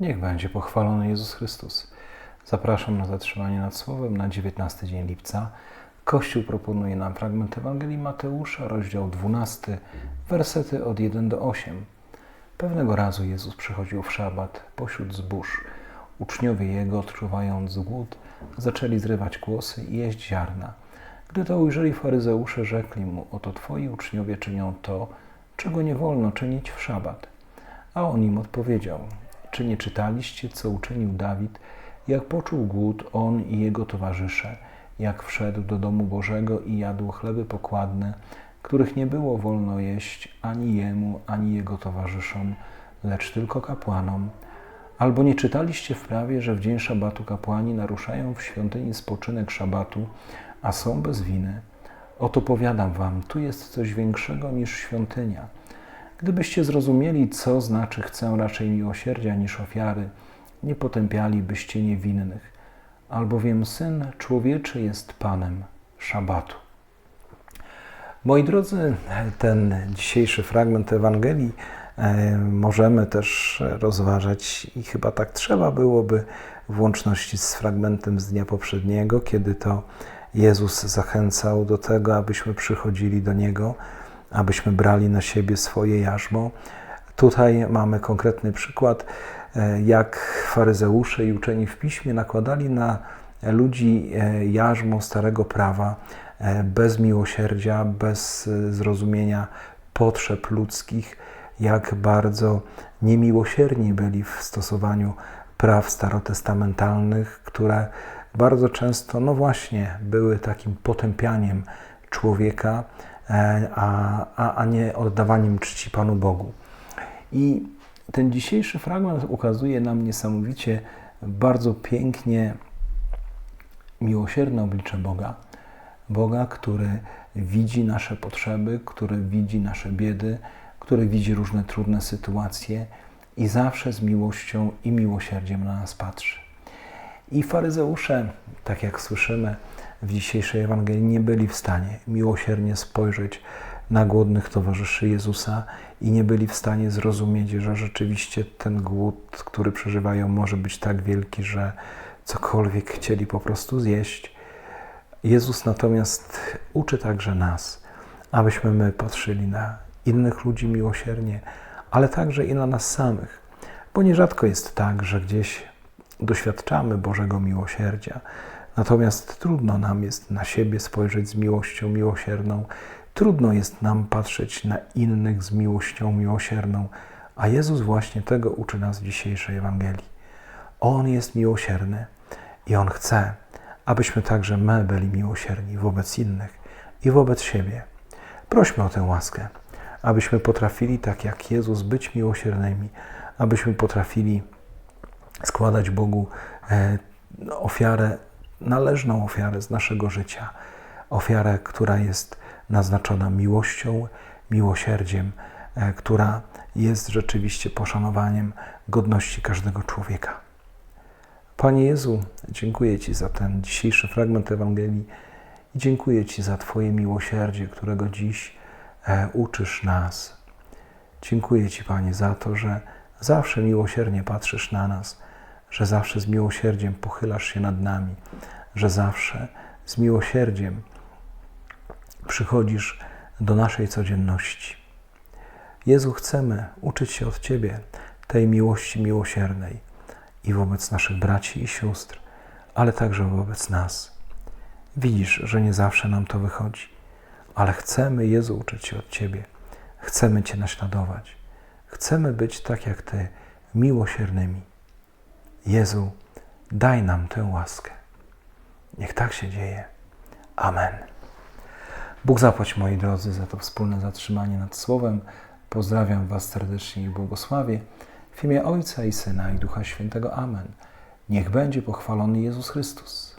Niech będzie pochwalony Jezus Chrystus. Zapraszam na zatrzymanie nad Słowem na 19 dzień lipca. Kościół proponuje nam fragment Ewangelii Mateusza, rozdział 12, wersety od 1 do 8. Pewnego razu Jezus przychodził w szabat pośród zbóż. Uczniowie Jego, odczuwając głód, zaczęli zrywać kłosy i jeść ziarna. Gdy to ujrzeli faryzeusze, rzekli mu, oto Twoi uczniowie czynią to, czego nie wolno czynić w szabat. A on im odpowiedział, czy nie czytaliście, co uczynił Dawid, jak poczuł głód on i jego towarzysze, jak wszedł do domu Bożego i jadł chleby pokładne, których nie było wolno jeść ani jemu, ani jego towarzyszom, lecz tylko kapłanom. Albo nie czytaliście w prawie, że w dzień szabatu kapłani naruszają w świątyni spoczynek szabatu, a są bez winy? Oto powiadam wam, tu jest coś większego niż świątynia. Gdybyście zrozumieli, co znaczy chcę raczej miłosierdzia niż ofiary, nie potępialibyście niewinnych, albowiem Syn Człowieczy jest Panem Szabatu. Moi drodzy, ten dzisiejszy fragment Ewangelii e, możemy też rozważać i chyba tak trzeba byłoby w łączności z fragmentem z dnia poprzedniego, kiedy to Jezus zachęcał do tego, abyśmy przychodzili do Niego, abyśmy brali na siebie swoje jarzmo. Tutaj mamy konkretny przykład, e, jak faryzeusze i uczeni w piśmie nakładali na ludzi e, jarzmo starego prawa e, bez miłosierdzia, bez zrozumienia potrzeb ludzkich, jak bardzo niemiłosierni byli w stosowaniu praw starotestamentalnych, które bardzo często, no właśnie, były takim potępianiem człowieka, a, a, a nie oddawaniem czci Panu Bogu. I ten dzisiejszy fragment ukazuje nam niesamowicie bardzo pięknie miłosierne oblicze Boga. Boga, który widzi nasze potrzeby, który widzi nasze biedy, który widzi różne trudne sytuacje i zawsze z miłością i miłosierdziem na nas patrzy. I faryzeusze, tak jak słyszymy w dzisiejszej Ewangelii, nie byli w stanie miłosiernie spojrzeć na głodnych towarzyszy Jezusa i nie byli w stanie zrozumieć, że rzeczywiście ten głód, który przeżywają, może być tak wielki, że cokolwiek chcieli po prostu zjeść. Jezus natomiast uczy także nas, abyśmy my patrzyli na innych ludzi miłosiernie, ale także i na nas samych, bo nierzadko jest tak, że gdzieś doświadczamy Bożego miłosierdzia, natomiast trudno nam jest na siebie spojrzeć z miłością miłosierną, trudno jest nam patrzeć na innych z miłością miłosierną, a Jezus właśnie tego uczy nas w dzisiejszej Ewangelii. On jest miłosierny i On chce, abyśmy także my byli miłosierni wobec innych i wobec siebie. Prośmy o tę łaskę, abyśmy potrafili, tak jak Jezus, być miłosiernymi, abyśmy potrafili składać Bogu e, ofiarę, należną ofiarę z naszego życia, ofiarę, która jest naznaczona miłością, miłosierdziem, e, która jest rzeczywiście poszanowaniem godności każdego człowieka. Panie Jezu, dziękuję Ci za ten dzisiejszy fragment Ewangelii i dziękuję Ci za Twoje miłosierdzie, którego dziś e, uczysz nas. Dziękuję Ci, Panie, za to, że zawsze miłosiernie patrzysz na nas, że zawsze z miłosierdziem pochylasz się nad nami, że zawsze z miłosierdziem przychodzisz do naszej codzienności. Jezu, chcemy uczyć się od Ciebie tej miłości miłosiernej i wobec naszych braci i sióstr, ale także wobec nas. Widzisz, że nie zawsze nam to wychodzi, ale chcemy, Jezu, uczyć się od Ciebie. Chcemy Cię naśladować. Chcemy być tak jak Ty, miłosiernymi. Jezu, daj nam tę łaskę. Niech tak się dzieje. Amen. Bóg zapłać, moi drodzy, za to wspólne zatrzymanie nad Słowem. Pozdrawiam Was serdecznie i błogosławię. W imię Ojca i Syna i Ducha Świętego. Amen. Niech będzie pochwalony Jezus Chrystus.